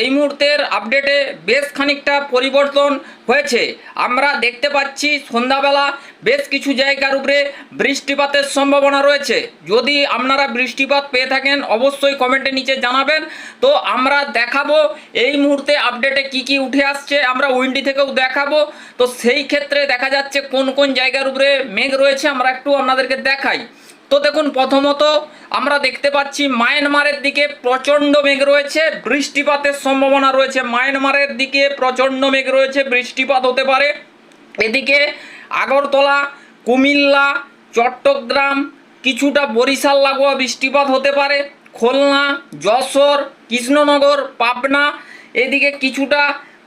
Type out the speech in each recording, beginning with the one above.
এই মুহূর্তের আপডেটে বেশ খানিকটা পরিবর্তন হয়েছে। আমরা দেখতে পাচ্ছি সন্ধ্যাবেলা বেশ কিছু জায়গার উপরে বৃষ্টিপাতের সম্ভাবনা রয়েছে। যদি আপনারা বৃষ্টিপাত পেয়ে থাকেন, অবশ্যই কমেন্টে নিচে জানাবেন। তো আমরা দেখাবো এই মুহূর্তে আপডেটে কি কি উঠে আসছে, আমরা উইন্ডি থেকেও দেখাবো। তো সেই ক্ষেত্রে দেখা যাচ্ছে কোন কোন জায়গার উপরে মেঘ রয়েছে, আমরা একটু আপনাদেরকে দেখাই। তো দেখুন, প্রথমত আমরা দেখতে পাচ্ছি মায়ানমারের দিকে প্রচণ্ড মেঘ রয়েছে, বৃষ্টিপাতের সম্ভাবনা রয়েছে। মায়ানমারের দিকে প্রচণ্ড মেঘ রয়েছে, বৃষ্টিপাত হতে পারে। এদিকে আগরতলা, কুমিল্লা, চট্টগ্রাম, কিছুটা বরিশাল, লাগোয়া বৃষ্টিপাত হতে পারে। খুলনা, যশোর, কৃষ্ণনগর, পাবনা, এদিকে কিছুটা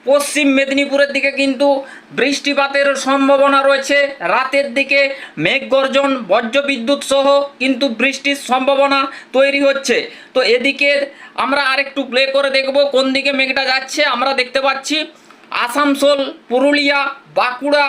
পশ্চিম মেদিনীপুরের দিকে কিন্তু বৃষ্টিপাতের সম্ভাবনা রয়েছে। রাতের দিকে মেঘগর্জন বজ্রবিদ্যুৎ সহ কিন্তু বৃষ্টির সম্ভাবনা তৈরি হচ্ছে। তো এদিকে আমরা আরেকটু প্লে করে দেখব কোন দিকে মেঘটা যাচ্ছে। আমরা দেখতে পাচ্ছি আসানসোল, পুরুলিয়া, বাঁকুড়া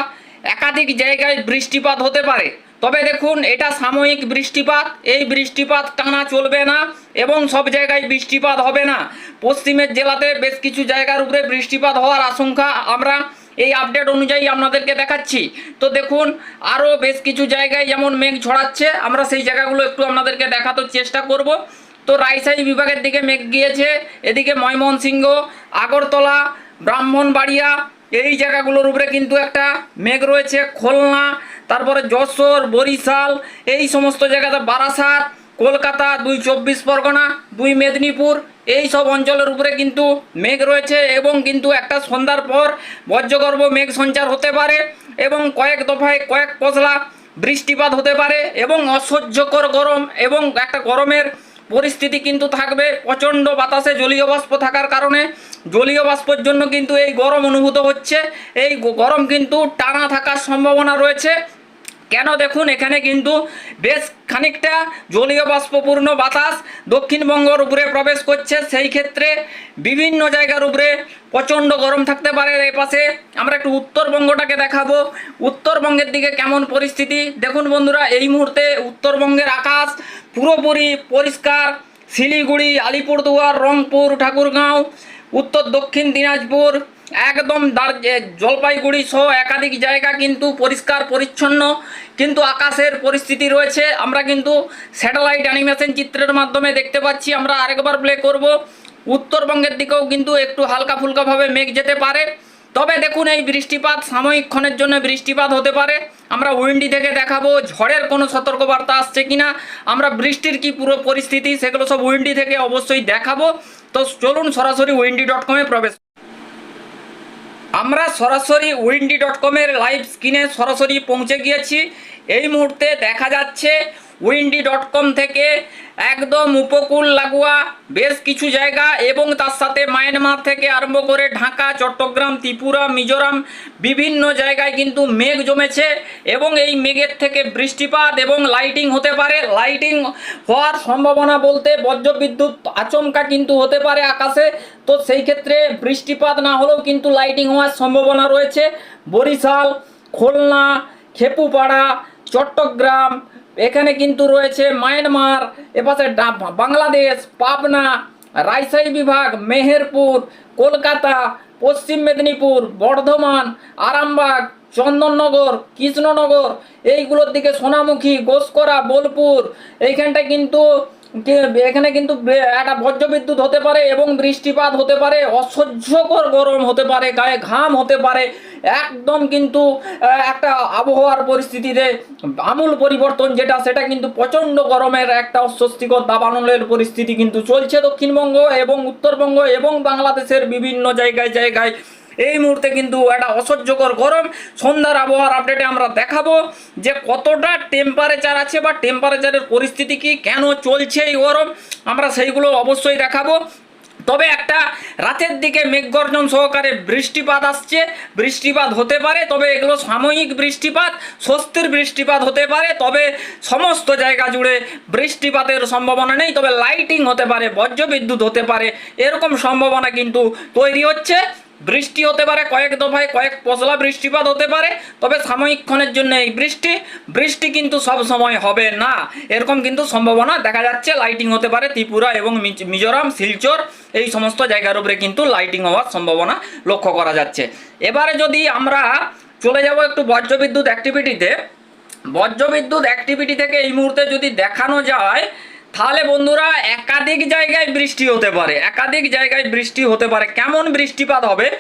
একাধিক জায়গায় বৃষ্টিপাত হতে পারে। তবে দেখুন, এটা সাময়িক বৃষ্টিপাত। এই বৃষ্টিপাত টানা চলবে না এবং সব জায়গায় বৃষ্টিপাত হবে না। পশ্চিমের জেলাতে বেশ কিছু জায়গার উপরে বৃষ্টিপাত হওয়ার আশঙ্কা আমরা এই আপডেট অনুযায়ী আপনাদেরকে দেখাচ্ছি। তো দেখুন আরও বেশ কিছু জায়গায় যেমন মেঘ ছড়াচ্ছে, আমরা সেই জায়গাগুলো একটু আপনাদেরকে দেখাতে চেষ্টা করব। তো রাজশাহী বিভাগের দিকে মেঘ গিয়েছে, এদিকে ময়মনসিংহ, আগরতলা, ব্রাহ্মণবাড়িয়া, এই জায়গাগুলোর উপরে কিন্তু একটা মেঘ রয়েছে, খুলনা তারপরে যশোর, বরিশাল, এই সমস্ত জায়গাতে বারাসাত, কলকাতা, দুই চব্বিশ পরগনা, দুই মেদিনীপুর, এই সব অঞ্চলের উপরে কিন্তু মেঘ রয়েছে এবং কিন্তু একটা সন্ধ্যার পর বজ্রগর্ভ মেঘ সঞ্চার হতে পারে এবং কয়েক দফায় কয়েক পশলা বৃষ্টিপাত হতে পারে এবং অসহ্যকর গরম এবং একটা গরমের পরিস্থিতি কিন্তু থাকবে। প্রচণ্ড বাতাসে জলীয় বাষ্প থাকার কারণে জলীয় বাষ্পর জন্য কিন্তু এই গরম অনুভূত হচ্ছে। এই গরম কিন্তু টানা থাকার সম্ভাবনা রয়েছে। কেন দেখুন, এখানে কিন্তু বেশ খানিকটা জলীয় বাষ্পপূর্ণ বাতাস দক্ষিণবঙ্গর উপরে প্রবেশ করছে। সেই ক্ষেত্রে বিভিন্ন জায়গার উপরে প্রচণ্ড গরম থাকতে পারে এই পাশে। আমরা একটু উত্তরবঙ্গটাকে দেখাবো। উত্তরবঙ্গের দিকে কেমন পরিস্থিতি? দেখুন বন্ধুরা, এই মুহূর্তে উত্তরবঙ্গের আকাশ পুরোপুরি পরিষ্কার। শিলিগুড়ি, আলিপুরদুয়ার, রংপুর, ঠাকুরগাঁও, উত্তর দক্ষিণ দিনাজপুর একদম দার- জলপাইগুড়ি সহ একাধিক জায়গা কিন্তু পরিষ্কার, পরিচ্ছন্ন, কিন্তু আকাশের পরিস্থিতি রয়েছে। আমরা কিন্তু স্যাটেলাইট অ্যানিমেশন চিত্রের মাধ্যমে দেখতে পাচ্ছি। আমরা আরেকবার প্লে করব। উত্তরবঙ্গের দিকেও কিন্তু একটু হালকা ফুলকাভাবে মেঘ যেতে পারে। তবে দেখুন এই বৃষ্টিপাত সাময়িকক্ষণের জন্য বৃষ্টিপাত হতে পারে। আমরা উইন্ডি থেকে দেখাবো, ঝড়ের কোনো সতর্কবার্তা আসছে কিনা, আমরা বৃষ্টির কি পুরো পরিস্থিতি, সেগুলো সব উইন্ডি থেকে অবশ্যই দেখাবো। তো চলুন সরাসরি উইন্ডি ডট কমে প্রবেশ আমরা সরাসরি উইন্ডি ডট কমের লাইভ স্ক্রিনে সরাসরি পৌঁছে গিয়েছি। এই মুহূর্তে দেখা যাচ্ছে উইন্ডি ডট কম থেকে একদম উপকূল লাগোয়া, বেশ কিছু জায়গা এবং তার সাথে মায়ানমার থেকে আরম্ভ করে ঢাকা, চট্টগ্রাম, ত্রিপুরা, মিজোরাম বিভিন্ন জায়গায় কিন্তু মেঘ জমেছে এবং এই মেঘের থেকে বৃষ্টিপাত এবং লাইটিং হতে পারে। লাইটিং হওয়ার সম্ভাবনা বলতে বজ্রবিদ্যুৎ আচমকা কিন্তু হতে পারে আকাশে। তো সেই ক্ষেত্রে বৃষ্টিপাত না হলেও কিন্তু লাইটিং হওয়ার সম্ভাবনা রয়েছে। বরিশাল, খুলনা, খেপুপাড়া, চট্টগ্রাম এখানে কিন্তু রয়েছে মায়ানমার, এপাশে বাংলাদেশ, পাবনা, রাজশাহী বিভাগ, মেহেরপুর, কলকাতা, পশ্চিম মেদিনীপুর, বর্ধমান, আরামবাগ, চন্দননগর, কৃষ্ণনগর, এইগুলোর দিকে সোনামুখী, গোসকরা, বোলপুর। এইখানটা কিন্তু এখানে কিন্তু একটা বজ্রবিদ্যুৎ হতে পারে এবং বৃষ্টিপাত হতে পারে, অসহ্যকর গরম হতে পারে, গায়ে ঘাম হতে পারে, একদম কিন্তু একটা আবহাওয়ার পরিস্থিতিতে আমূল পরিবর্তন যেটা, সেটা কিন্তু প্রচণ্ড গরমের একটা অস্বস্তিকর দাবানলের পরিস্থিতি কিন্তু চলছে দক্ষিণবঙ্গ এবং উত্তরবঙ্গ এবং বাংলাদেশের বিভিন্ন জায়গায় জায়গায়। এই মুহূর্তে কিন্তু একটা অসহ্যকর গরম। সন্ধ্যার আবহাওয়ার আপডেটে আমরা দেখাবো যে কতটা টেম্পারেচার আছে বা টেম্পারেচারের পরিস্থিতি কি, কেন চলছে এই গরম? আমরা সেইগুলো অবশ্যই দেখাবো। তবে একটা রাতের দিকে মেঘগর্জন সহকারে বৃষ্টিপাত আসছে। বৃষ্টিপাত হতে পারে, তবে এগুলো সাময়িক বৃষ্টিপাত, স্বস্তির বৃষ্টিপাত হতে পারে। তবে সমস্ত জায়গা জুড়ে বৃষ্টিপাতের সম্ভাবনা নেই, তবে লাইটিং হতে পারে, বজ্রবিদ্যুৎ হতে পারে, এরকম সম্ভাবনা কিন্তু তৈরি হচ্ছে। বৃষ্টি হতে পারে, কয়েক দফায় কয়েক পশলা বৃষ্টিপাত হতে পারে, তবে সাময়িকক্ষণের জন্য এই বৃষ্টি বৃষ্টি কিন্তু সব সময় হবে না। এরকম কিন্তু সম্ভাবনা দেখা যাচ্ছে। লাইটিং হতে পারে ত্রিপুরা এবং মিজোরাম, শিলচর, এই সমস্ত জায়গার উপরে কিন্তু লাইটিং হওয়ার সম্ভাবনা লক্ষ্য করা যাচ্ছে। এবারে যদি আমরা চলে যাব একটু বজ্রবিদ্যুৎ অ্যাক্টিভিটিতে বজ্রবিদ্যুৎ অ্যাক্টিভিটি থেকে এই মুহূর্তে যদি দেখানো যায় তাহলে বন্ধুরা একাধিক জায়গায় বৃষ্টি হতে পারে। একাধিক জায়গায় বৃষ্টি হতে পারে। কেমন বৃষ্টিপাত হবে?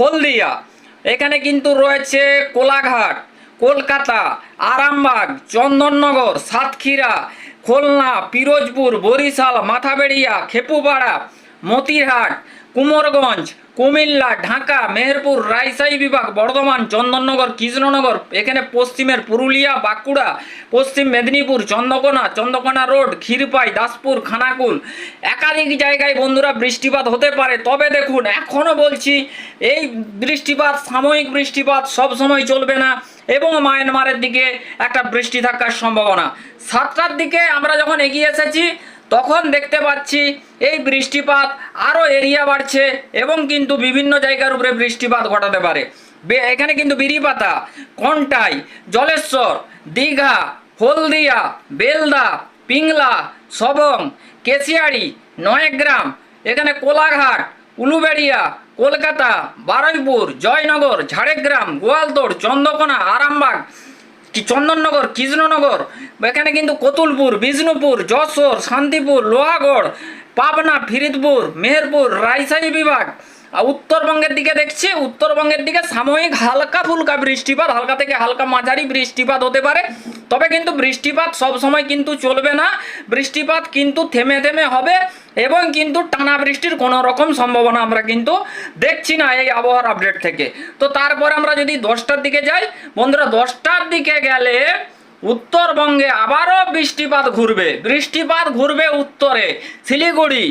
হলদিয়া। এখানে কিন্তু রয়েছে কোলাঘাট, কলকাতা, আরামবাগ, চন্দননগর, সাতক্ষীরা, খুলনা, পিরোজপুর, বরিশাল, মাথাবেড়িয়া, খেপুপাড়া মতিরহাট, কুমোরগঞ্জ, কুমিল্লা, ঢাকা, মেহেরপুর, রাজশাহী বিভাগ, বর্ধমান, চন্দননগর, কৃষ্ণনগর, এখানে পশ্চিমের পুরুলিয়া, বাঁকুড়া, পশ্চিম মেদিনীপুর, চন্দ্রকোনা চন্দ্রকোনা রোড, ক্ষীরপাই, দাসপুর, খানাকুল। একাধিক জায়গায় বন্ধুরা বৃষ্টিপাত হতে পারে, তবে দেখুন, এখনও বলছি, এই বৃষ্টিপাত, সাময়িক বৃষ্টিপাত সব সময় চলবে না এবং মায়ানমারের দিকে একটা বৃষ্টি থাকার সম্ভাবনা। সাতটার দিকে আমরা যখন এগিয়ে এসেছি তখন দেখতে পাচ্ছি এই বৃষ্টিপাত আরও এরিয়া বাড়ছে এবং কিন্তু বিভিন্ন জায়গার উপরে বৃষ্টিপাত ঘটাতে পারে। এখানে কিন্তু বিরিপাতা, কন্টাই, জলেশ্বর, দীঘা, হলদিয়া, বেলদা, পিংলা, সবং, কেশিয়াড়ি, নয়গ্রাম, এখানে কোলাঘাট, উলুবেড়িয়া, কলকাতা, বারুইপুর, জয়নগর, ঝাড়গ্রাম, গোয়ালতোড়, চন্দ্রকোনা, আরামবাগ চন্দননগর কৃষ্ণনগর এখানে কিন্তু কতুলপুর বিষ্ণুপুর যশোর শান্তিপুর লোহাগড় পাবনা ফিরিদপুর মেহেরপুর রাজশাহী বিভাগ। উত্তরবঙ্গের দিকে দেখছি, উত্তরবঙ্গের দিকে সাময়িক হালকা ফুলকা বৃষ্টিপাত, হালকা থেকে হালকা মাঝারি বৃষ্টিপাত হতে পারে। তবে কিন্তু বৃষ্টিপাত সব সময় কিন্তু চলবে না। বৃষ্টিপাত কিন্তু থেমে থেমে হবে এবং কিন্তু টানা বৃষ্টির কোনো রকম সম্ভাবনা আমরা কিন্তু দেখছি না এই আবহাওয়ার আপডেট থেকে। তো তারপর আমরা যদি দশটার দিকে যাই, বন্ধুরা দশটার দিকে গেলে উত্তরবঙ্গে আবারও বৃষ্টিপাত ঘুরবে। বৃষ্টিপাত ঘুরবে উত্তরে, শিলিগুড়ি,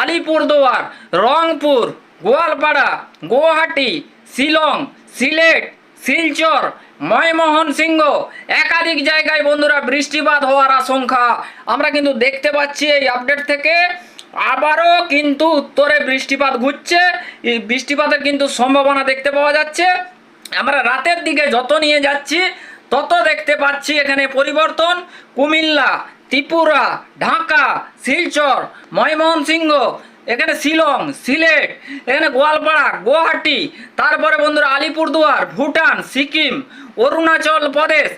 আলিপুরদুয়ার, রংপুর গোয়ালপাড়া, গুয়াহাটি, শিলং, সিলেট, শিলচর, ময়মোহন সিংহ। একাধিক জায়গায় বন্ধুরা বৃষ্টিপাত হওয়ার আশঙ্কা। আমরা কিন্তু দেখতে পাচ্ছি এই আপডেট থেকে। আবারও কিন্তু উত্তরে বৃষ্টিপাত ঘুরছে। এই বৃষ্টিপাতের কিন্তু সম্ভাবনা দেখতে পাওয়া যাচ্ছে। আমরা রাতের দিকে যত নিয়ে যাচ্ছি, তত দেখতে পাচ্ছি এখানে পরিবর্তন। কুমিল্লা, ত্রিপুরা, ঢাকা, শিলচর, ময়মোহন সিংহ এখানে শিলং, সিলেট, এখানে গোয়ালপাড়া, গুয়াহাটি, তারপরে বন্ধুরা আলিপুরদুয়ার, ভুটান, সিকিম, অরুণাচল প্রদেশ।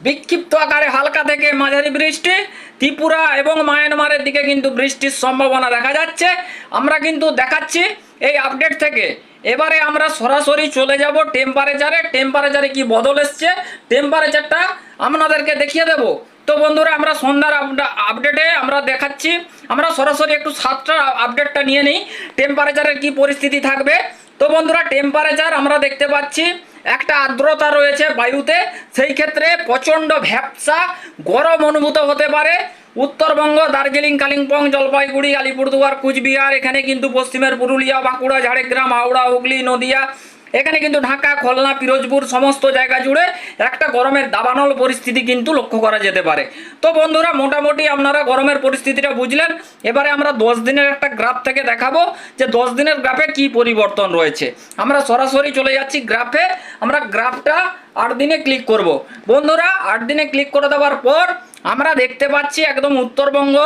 বিক্ষিপ্ত আকারে হালকা থেকে মাঝারি বৃষ্টি, ত্রিপুরা এবং মায়ানমারের দিকে কিন্তু বৃষ্টির সম্ভাবনা দেখা যাচ্ছে। আমরা কিন্তু দেখাচ্ছি এই আপডেট থেকে। এবারে আমরা সরাসরি চলে যাব টেম্পারেচারে টেম্পারেচারে কি বদল এসছে? টেম্পারেচারটা আপনাদেরকে দেখিয়ে দেব। তো বন্ধুরা, আমরা সন্ধ্যার আপডা- আপডেটে আমরা দেখাচ্ছি। আমরা সরাসরি একটু সাতটা আপডেটটা নিয়ে নিই। টেম্পারেচারের কি পরিস্থিতি থাকবে? তো বন্ধুরা টেম্পারেচার আমরা দেখতে পাচ্ছি। একটা আর্দ্রতা রয়েছে বায়ুতে। সেই ক্ষেত্রে প্রচণ্ড ভ্যাপসা গরম অনুভূত হতে পারে। উত্তরবঙ্গ, দার্জিলিং, কালিম্পং, জলপাইগুড়ি, আলিপুরদুয়ার, কুচবিহার, এখানে কিন্তু পশ্চিমের পুরুলিয়া, বাঁকুড়া, ঝাড়গ্রাম, হাওড়া, হুগলি, নদিয়া এখানে কিন্তু ঢাকা, খুলনা, পিরোজপুর সমস্ত জায়গা জুড়ে একটা গরমের দাবানল পরিস্থিতি কিন্তু লক্ষ্য করা যেতে পারে। তো বন্ধুরা, মোটামুটি আপনারা গরমের পরিস্থিতিটা বুঝলেন। এবারে আমরা দশ দিনের একটা গ্রাফ থেকে দেখাবো যে দশ দিনের গ্রাফে কি পরিবর্তন রয়েছে। আমরা সরাসরি চলে যাচ্ছি গ্রাফে। আমরা গ্রাফটা আট দিনে ক্লিক করব। বন্ধুরা, আট দিনে ক্লিক করে দেওয়ার পর আমরা দেখতে পাচ্ছি একদম উত্তরবঙ্গ,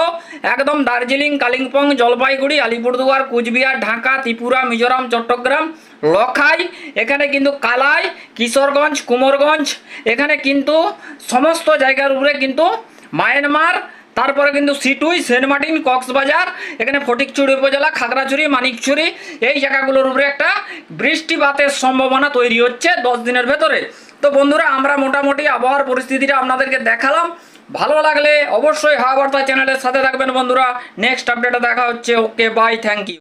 একদম দার্জিলিং, কালিম্পং, জলপাইগুড়ি, আলিপুরদুয়ার, কুচবিহার, ঢাকা, ত্রিপুরা, মিজোরাম, চট্টগ্রাম লখাই, এখানে কিন্তু কালাই, কিশোরগঞ্জ, কুমোরগঞ্জ, এখানে কিন্তু সমস্ত জায়গার উপরে কিন্তু মায়ানমার, তারপরে কিন্তু সিটুই, সেন্ট মার্টিন, কক্সবাজার, এখানে ফটিকচুরি উপজেলা, খাগড়াছড়ি মানিকছড়ি এই জায়গাগুলোর উপরে একটা বৃষ্টিপাতের সম্ভাবনা তৈরি হচ্ছে দশ দিনের ভেতরে। তো বন্ধুরা, আমরা মোটামুটি আবহাওয়ার পরিস্থিতিটা আপনাদেরকে দেখালাম। ভালো লাগলে অবশ্যই হাওয়া বার্তা চ্যানেলের সাথে থাকবেন বন্ধুরা। নেক্সট আপডেটে দেখা হচ্ছে। Okay bye thank you